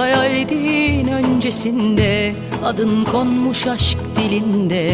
Hayaldin öncesinde Adın konmuş aşk dilinde